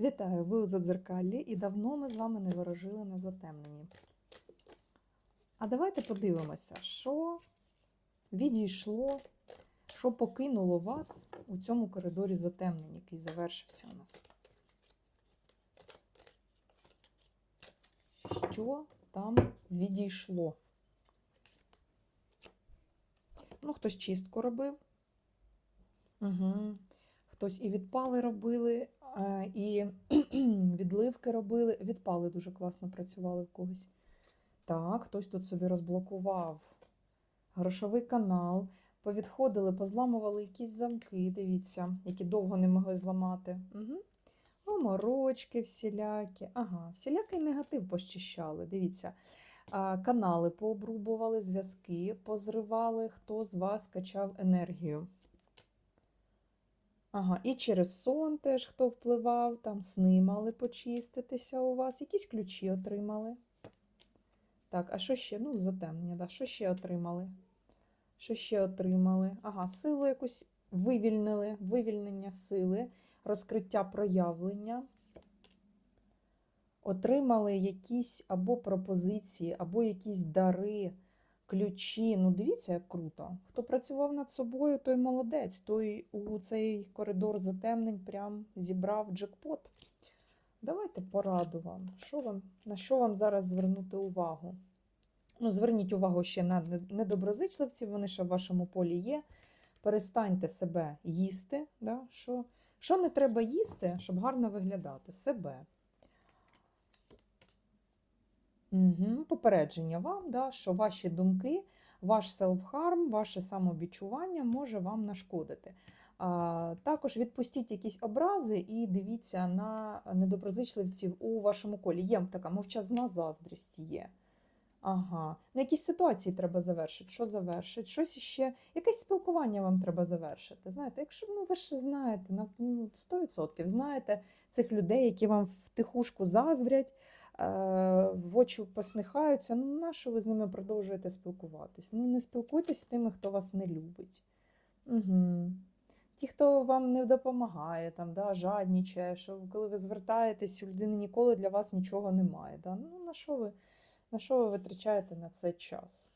Вітаю! Ви у Задзеркаллі і давно ми з вами не ворожили на затемненні. А давайте подивимося, що відійшло, що покинуло вас у цьому коридорі затемнень, який завершився у нас. Що там відійшло? Ну, хтось чистку робив. Угу. Хтось і відпали робили, і відливки робили. Відпали дуже класно працювали в когось. Так, хтось тут собі розблокував грошовий канал. Повідходили, позламували якісь замки, дивіться, які довго не могли зламати. Угу. Оморочки всілякі. Ага, всілякий негатив пощищали. Дивіться. Канали пообрубували, зв'язки позривали, хто з вас качав енергію. Ага, і через сон теж хто впливав, там сни мали почиститися у вас, якісь ключі отримали. Так, а що ще? Ну, затемнення, да. що ще отримали? Що ще отримали? Ага, силу якусь вивільнили, вивільнення сили, розкриття проявлення. Отримали якісь або пропозиції, або якісь дари, ключі. Ну, дивіться, як круто. Хто працював над собою, той молодець, той у цей коридор затемнень прям зібрав джекпот. Давайте пораду вам. Що вам. На що вам зараз звернути увагу? Ну, Зверніть увагу ще на недоброзичливців, вони ще в вашому полі є. Перестаньте себе їсти. Да? Що, що не треба їсти, щоб гарно виглядати? Себе. Угу. Попередження вам, да, що ваші думки, ваш селф-харм, ваше самовідчування може вам нашкодити. А, Також відпустіть якісь образи і дивіться на недоброзичливців у вашому колі. Є така мовчазна заздрість є. Ага, ну якісь ситуації треба завершити. Що завершити? Щось ще, якесь спілкування вам треба завершити. Знаєте, якщо ну, ви ж знаєте, ну, 100% знаєте цих людей, які вам втихушку заздрять, в очі посміхаються. Ну, на що ви з ними продовжуєте спілкуватись? Ну, не спілкуйтесь з тими, хто вас не любить. Угу. Ті, хто вам не допомагає, там, да, жаднічає, що коли ви звертаєтесь, у людини ніколи для вас нічого немає. Да? Ну, на що ви? Ви витрачаєте на це час?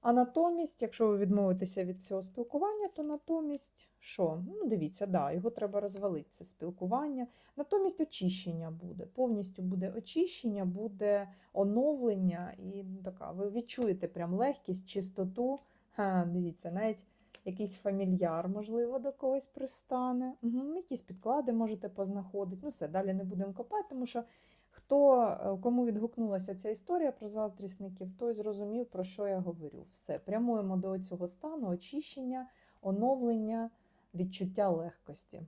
А натомість, якщо ви відмовитеся від цього спілкування, то натомість що? Ну, дивіться, да, його треба розвалити, це спілкування. Натомість очищення буде. Повністю буде очищення, буде оновлення, і ну, така, ви відчуєте прям легкість, чистоту. Ха, Дивіться, навіть якийсь фамільяр, можливо, до когось пристане. Угу, Якісь підклади можете познаходити. Ну, все, далі не будемо копати, тому що. Хто е, кому відгукнулася ця історія про заздрісників, той зрозумів, про що я говорю. Все, прямуємо до цього стану очищення, оновлення, відчуття легкості.